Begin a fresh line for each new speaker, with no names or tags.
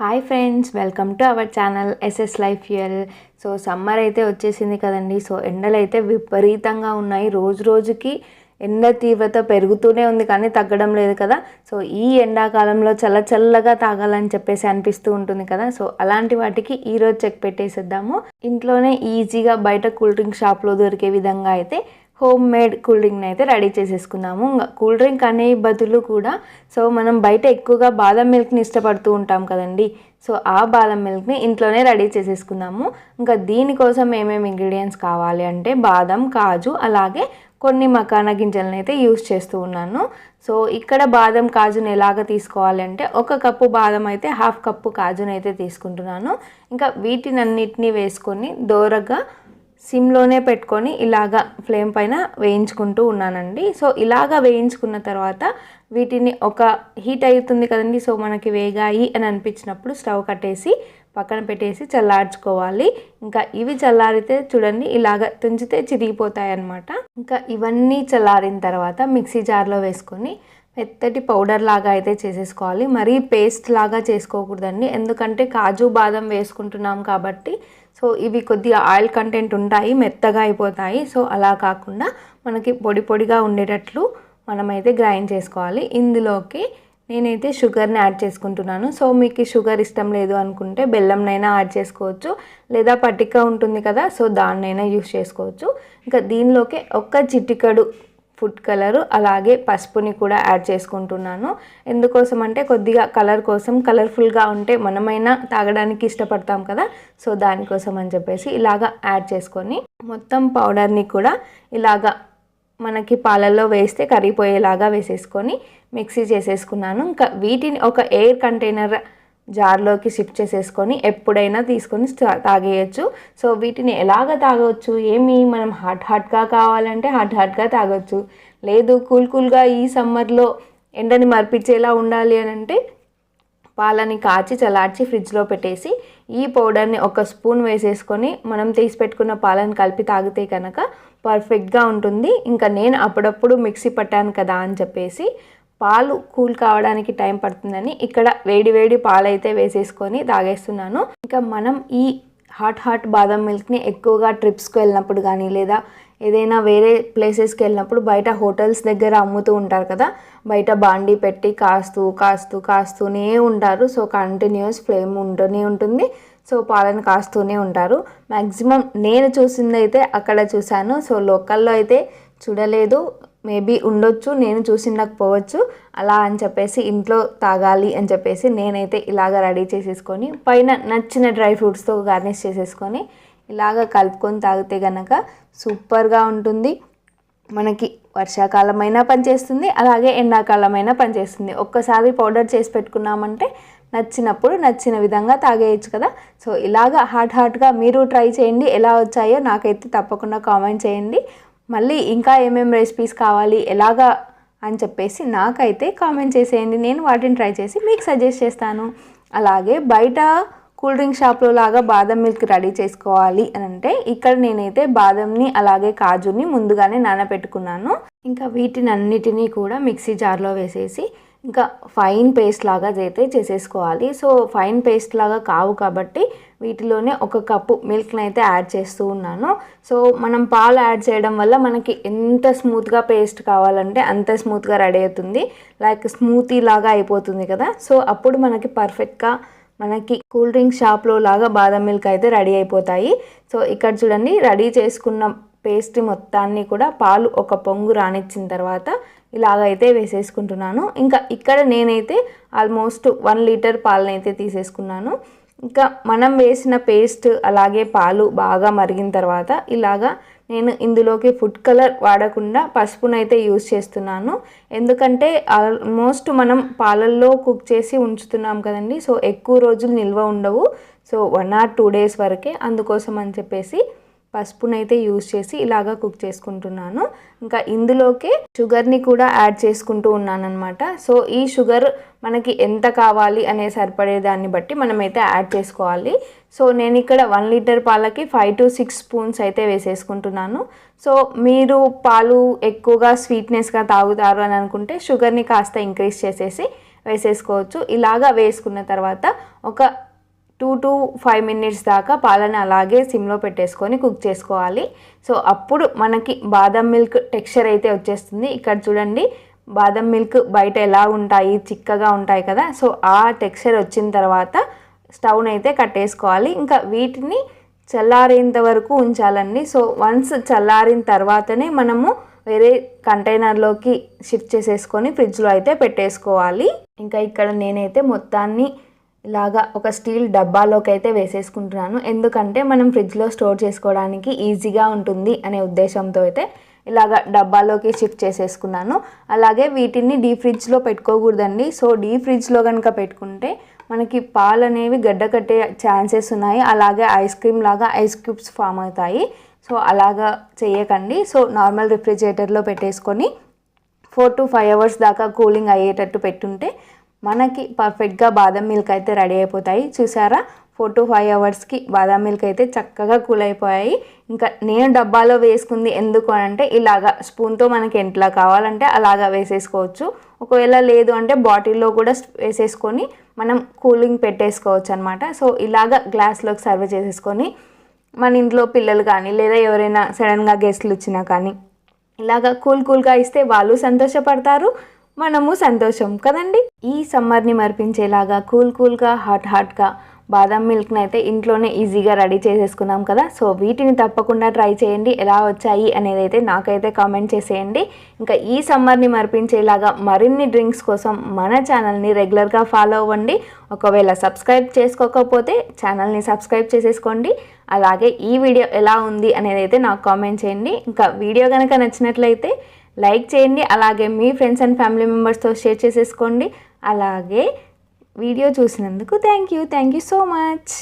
Hi friends welcome to our channel SS life fuel so summer అయితే వచ్చేసింది కదండి. So ఎండలు అయితే విపరీతంగా ఉన్నాయి. రోజు రోజుకి ఎండ తీవ్రత పెరుగుతూనే ఉంది కానీ తగ్గడం లేదు కదా. సో ఈ ఎండాకాలంలో చల్ల చల్లగా తాగాలని చెప్పేసి అనిపిస్తూ ఉంటుంది కదా. సో అలాంటి వాటికి ఈరోజు చెక్ పెట్టేసేద్దాము. ఇంట్లోనే ఈజీగా బయట కూల్ డ్రింక్ షాప్లో దొరికే విధంగా అయితే హోమ్ మేడ్ కూల్ డ్రింక్ని అయితే రెడీ చేసేసుకుందాము ఇంకా కూల్ డ్రింక్ అనే బదులు కూడా సో మనం బయట ఎక్కువగా బాదం మిల్క్ని ఇష్టపడుతూ ఉంటాం కదండి సో ఆ బాదం మిల్క్ని ఇంట్లోనే రెడీ చేసేసుకుందాము ఇంకా దీనికోసం ఏమేమి ఇంగ్రీడియంట్స్ కావాలి అంటే బాదం కాజు అలాగే కొన్ని మకానా గింజలను అయితే యూస్ చేస్తూ ఉన్నాను. సో ఇక్కడ బాదం కాజుని ఎలాగ తీసుకోవాలి అంటే ఒక కప్పు బాదం అయితే హాఫ్ కప్పు కాజుని అయితే తీసుకుంటున్నాను. ఇంకా వీటినన్నిటిని వేసుకొని దోరగా సిమ్లోనే పెట్టుకొని ఇలాగా ఫ్లేమ్ పైన వేయించుకుంటూ ఉన్నానండి. సో ఇలాగా వేయించుకున్న తర్వాత వీటిని ఒక హీట్ అవుతుంది కదండి. సో మనకి వేగాయి అని అనిపించినప్పుడు స్టవ్ కట్టేసి పక్కన పెట్టేసి చల్లార్చుకోవాలి. ఇంకా ఇవి చల్లారితే చూడండి ఇలాగ తుంచితే చిరిగిపోతాయి అన్నమాట ఇంకా ఇవన్నీ చల్లారిన తర్వాత మిక్సీ జార్లో వేసుకొని మెత్తటి పౌడర్ లాగా అయితే చేసేసుకోవాలి. మరీ పేస్ట్ లాగా చేసుకోకూడదండి. ఎందుకంటే కాజు బాదం వేసుకుంటున్నాం కాబట్టి సో ఇవి కొద్దిగా ఆయిల్ కంటెంట్ ఉంటాయి మెత్తగా అయిపోతాయి. సో అలా కాకుండా మనకి పొడి పొడిగా ఉండేటట్లు మనమైతే గ్రైండ్ చేసుకోవాలి. ఇందులోకి నేనైతే షుగర్ని యాడ్ చేసుకుంటున్నాను. సో మీకు షుగర్ ఇష్టం లేదు అనుకుంటే బెల్లంనైనా యాడ్ చేసుకోవచ్చు. లేదా పట్టిక ఉంటుంది కదా సో దాన్నైనా యూస్ చేసుకోవచ్చు. ఇంకా దీనిలోకి ఒక్క చిటికడు ఫుడ్ కలరు అలాగే పసుపుని కూడా యాడ్ చేసుకుంటున్నాను. ఎందుకోసం అంటే కొద్దిగా కలర్ కోసం కలర్ఫుల్గా ఉంటే మనమైనా తాగడానికి ఇష్టపడతాం కదా. సో దానికోసం అని చెప్పేసి ఇలాగా యాడ్ చేసుకొని మొత్తం పౌడర్ని కూడా ఇలాగా మనకి పాలల్లో వేస్తే కరిగిపోయేలాగా వేసేసుకొని మిక్సీ చేసేసుకున్నాను. ఇంకా వీటిని ఒక ఎయిర్ కంటైనర్ జార్లోకి షిఫ్ట్ చేసేసుకొని ఎప్పుడైనా తీసుకొని తాగేయచ్చు. సో వీటిని ఎలాగ తాగవచ్చు ఏమి మనం హాట్ హాట్గా కావాలంటే హాట్ హాట్గా తాగొచ్చు. లేదు కూల్ కూల్గా ఈ సమ్మర్లో ఎండని మర్పించేలా ఉండాలి అని అంటే పాలని కాచి చల్లార్చి ఫ్రిడ్జ్లో పెట్టేసి ఈ పౌడర్ని ఒక స్పూన్ వేసేసుకొని మనం తీసి పెట్టుకున్న పాలను కలిపి తాగితే కనుక పర్ఫెక్ట్గా ఉంటుంది. ఇంకా నేను అప్పుడప్పుడు మిక్సీ పట్టాను కదా అని చెప్పేసి పాలు కూల్ కావడానికి టైం పడుతుందని ఇక్కడ వేడి వేడి పాలు అయితే వేసేసుకొని తాగేస్తున్నాను. ఇంకా మనం ఈ హాట్ హాట్ బాదం మిల్క్ని ఎక్కువగా ట్రిప్స్కి వెళ్ళినప్పుడు కానీ లేదా ఏదైనా వేరే ప్లేసెస్కి వెళ్ళినప్పుడు బయట హోటల్స్ దగ్గర అమ్ముతూ ఉంటారు కదా బయట బాండీ పెట్టి కాస్తూ కాస్తూ కాస్తూనే ఉంటారు. సో కంటిన్యూస్ ఫ్లేమ్ ఉంటూనే ఉంటుంది. సో పాలను కాస్తూనే ఉంటారు. మ్యాక్సిమం నేను చూసింది అయితే అక్కడ చూశాను. సో లోకల్లో అయితే చూడలేదు. మేబీ ఉండొచ్చు నేను చూసిండకపోవచ్చు అలా అని చెప్పేసి ఇంట్లో తాగాలి అని చెప్పేసి నేనైతే ఇలాగ రెడీ చేసేసుకొని పైన నచ్చిన డ్రై ఫ్రూట్స్తో గార్నిష్ చేసేసుకొని ఇలాగ కలుపుకొని తాగితే కనుక సూపర్గా ఉంటుంది. మనకి వర్షాకాలమైనా పనిచేస్తుంది అలాగే ఎండాకాలమైనా పనిచేస్తుంది. ఒక్కసారి పౌడర్ చేసి పెట్టుకున్నామంటే నచ్చినప్పుడు నచ్చిన విధంగా తాగేయచ్చు కదా. సో ఇలాగ హాట్ హాట్గా మీరు ట్రై చేయండి ఎలా వచ్చాయో నాకైతే తప్పకుండా కామెంట్ చేయండి. మళ్ళీ ఇంకా ఏమేమి రెసిపీస్ కావాలి ఎలాగా అని చెప్పేసి నాకైతే కామెంట్ చేసేయండి. నేను వాటిని ట్రై చేసి మీకు సజెస్ట్ చేస్తాను. అలాగే బయట కూల్ డ్రింక్ షాప్లో లాగా బాదం మిల్క్ రెడీ చేసుకోవాలి అని అంటే ఇక్కడ నేనైతే బాదంని అలాగే కాజుని ముందుగానే నానబెట్టుకున్నాను. ఇంకా వీటిని అన్నిటినీ కూడా మిక్సీ జార్లో వేసేసి ఇంకా ఫైన్ పేస్ట్ లాగా అయితే చేసేసుకోవాలి. సో ఫైన్ పేస్ట్ లాగా కావు కాబట్టి వీటిలోనే ఒక కప్పు మిల్క్ని అయితే యాడ్ చేస్తూ ఉన్నాను. సో మనం పాలు యాడ్ చేయడం వల్ల మనకి ఎంత స్మూత్గా పేస్ట్ కావాలంటే అంత స్మూత్గా రెడీ అవుతుంది. లైక్ స్మూతీ లాగా అయిపోతుంది కదా. సో అప్పుడు మనకి పర్ఫెక్ట్గా మనకి కూల్ డ్రింక్ షాప్లో లాగా బాదం మిల్క్ అయితే రెడీ అయిపోతాయి. సో ఇక్కడ చూడండి రెడీ చేసుకున్న పేస్ట్ మొత్తాన్ని కూడా పాలు ఒక పొంగు రానిచ్చిన తర్వాత ఇలాగైతే వేసేసుకుంటున్నాను. ఇంకా ఇక్కడ నేనైతే ఆల్మోస్ట్ వన్ లీటర్ పాలను అయితే తీసేసుకున్నాను. ఇంకా మనం వేసిన పేస్ట్ అలాగే పాలు బాగా మరిగిన తర్వాత ఇలాగా నేను ఇందులోకి ఫుడ్ కలర్ వాడకుండా పసుపునైతే యూజ్ చేస్తున్నాను. ఎందుకంటే ఆల్మోస్ట్ మనం పాలల్లో కుక్ చేసి ఉంచుతున్నాం కదండి. సో ఎక్కువ రోజులు నిల్వ ఉండవు. So one or two days వరకే అందుకోసం అని చెప్పేసి పసుపునైతే యూజ్ చేసి ఇలాగా కుక్ చేసుకుంటున్నాను. ఇంకా ఇందులోకే షుగర్ని కూడా యాడ్ చేసుకుంటూ ఉన్నాను అనమాట సో ఈ షుగర్ మనకి ఎంత కావాలి అనే సరిపడే దాన్ని బట్టి మనమైతే యాడ్ చేసుకోవాలి. సో నేను ఇక్కడ వన్ లీటర్ పాలకి ఫైవ్ టు సిక్స్ స్పూన్స్ అయితే వేసేసుకుంటున్నాను. సో మీరు పాలు ఎక్కువగా స్వీట్నెస్గా తాగుతారు అని అనుకుంటే షుగర్ని కాస్త ఇంక్రీజ్ చేసేసి వేసేసుకోవచ్చు. ఇలాగా వేసుకున్న తర్వాత ఒక టూ టు ఫైవ్ మినిట్స్ దాకా పాలని అలాగే సిమ్లో పెట్టేసుకొని కుక్ చేసుకోవాలి. సో అప్పుడు మనకి బాదం మిల్క్ టెక్స్చర్ అయితే వచ్చేస్తుంది. ఇక్కడ చూడండి బాదం మిల్క్ బయట ఎలా ఉంటాయి చిక్కగా ఉంటాయి కదా. సో ఆ టెక్స్చర్ వచ్చిన తర్వాత స్టవ్ని అయితే కట్టేసుకోవాలి. ఇంకా వీటిని చల్లారేంత వరకు ఉంచాలండి. సో వన్స్ చల్లారిన తర్వాతనే మనము వేరే కంటైనర్లోకి షిఫ్ట్ చేసేసుకొని ఫ్రిడ్జ్లో అయితే పెట్టేసుకోవాలి. ఇంకా ఇక్కడ నేనైతే మొత్తాన్ని ఇలాగా ఒక స్టీల్ డబ్బాలోకి అయితే వేసేసుకుంటున్నాను. ఎందుకంటే మనం ఫ్రిడ్జ్లో స్టోర్ చేసుకోవడానికి ఈజీగా ఉంటుంది అనే ఉద్దేశంతో అయితే ఇలాగ డబ్బాలోకి షిఫ్ట్ చేసేసుకున్నాను. అలాగే వీటిని డీ ఫ్రిడ్జ్లో పెట్టుకోకూడదండి. సో డీ ఫ్రిడ్జ్లో కనుక పెట్టుకుంటే మనకి పాలు అనేవి గడ్డ కట్టే ఛాన్సెస్ ఉన్నాయి. అలాగే ఐస్ క్రీమ్ లాగా ఐస్ క్యూబ్స్ ఫామ్ అవుతాయి. సో అలాగా చేయకండి. సో నార్మల్ రిఫ్రిజిరేటర్లో పెట్టేసుకొని ఫోర్ టు ఫైవ్ అవర్స్ దాకా కూలింగ్ అయ్యేటట్టు పెట్టుంటే మనకి పర్ఫెక్ట్గా బాదం మిల్క్ అయితే రెడీ అయిపోతాయి. చూసారా? ఫోర్ టు ఫైవ్ అవర్స్కి బాదం మిల్క్ అయితే చక్కగా కూల్ అయిపోయాయి. ఇంకా నేను డబ్బాలో వేసుకుంది ఎందుకు అని అంటే ఇలాగా స్పూన్తో మనకి ఎంట్లా కావాలంటే అలాగా వేసేసుకోవచ్చు. ఒకవేళ లేదు అంటే బాటిల్లో కూడా వేసేసుకొని మనం కూలింగ్ పెట్టేసుకోవచ్చు అనమాట సో ఇలాగా గ్లాస్లోకి సర్వ్ చేసేసుకొని మన ఇంట్లో పిల్లలు కానీ లేదా ఎవరైనా సడన్గా గెస్ట్లు వచ్చినా కానీ ఇలాగా కూల్ కూల్గా ఇస్తే వాళ్ళు సంతోషపడతారు. మనము సంతోషం కదండి? ఈ సమ్మర్ని మరిపించేలాగా కూల్ కూల్గా హాట్ హాట్గా బాదం మిల్క్ని అయితే ఇంట్లోనే ఈజీగా రెడీ చేసేసుకున్నాం కదా. సో వీటిని తప్పకుండా ట్రై చేయండి. ఎలా వచ్చాయి అనేది అయితే నాకైతే కామెంట్ చేసేయండి. ఇంకా ఈ సమ్మర్ని మరిపించేలాగా మరిన్ని డ్రింక్స్ కోసం మన ఛానల్ని రెగ్యులర్గా ఫాలో అవ్వండి. ఒకవేళ సబ్స్క్రైబ్ చేసుకోకపోతే ఛానల్ని సబ్స్క్రైబ్ చేసేసుకోండి. అలాగే ఈ వీడియో ఎలా ఉంది అనేది అయితే నాకు కామెంట్ చేయండి. ఇంకా వీడియో కనుక నచ్చినట్లయితే లైక్ చేయండి అలాగే మీ ఫ్రెండ్స్ అండ్ ఫ్యామిలీ మెంబర్స్తో షేర్ చేసేసుకోండి. అలాగే వీడియో చూసినందుకు thank you thank you so much.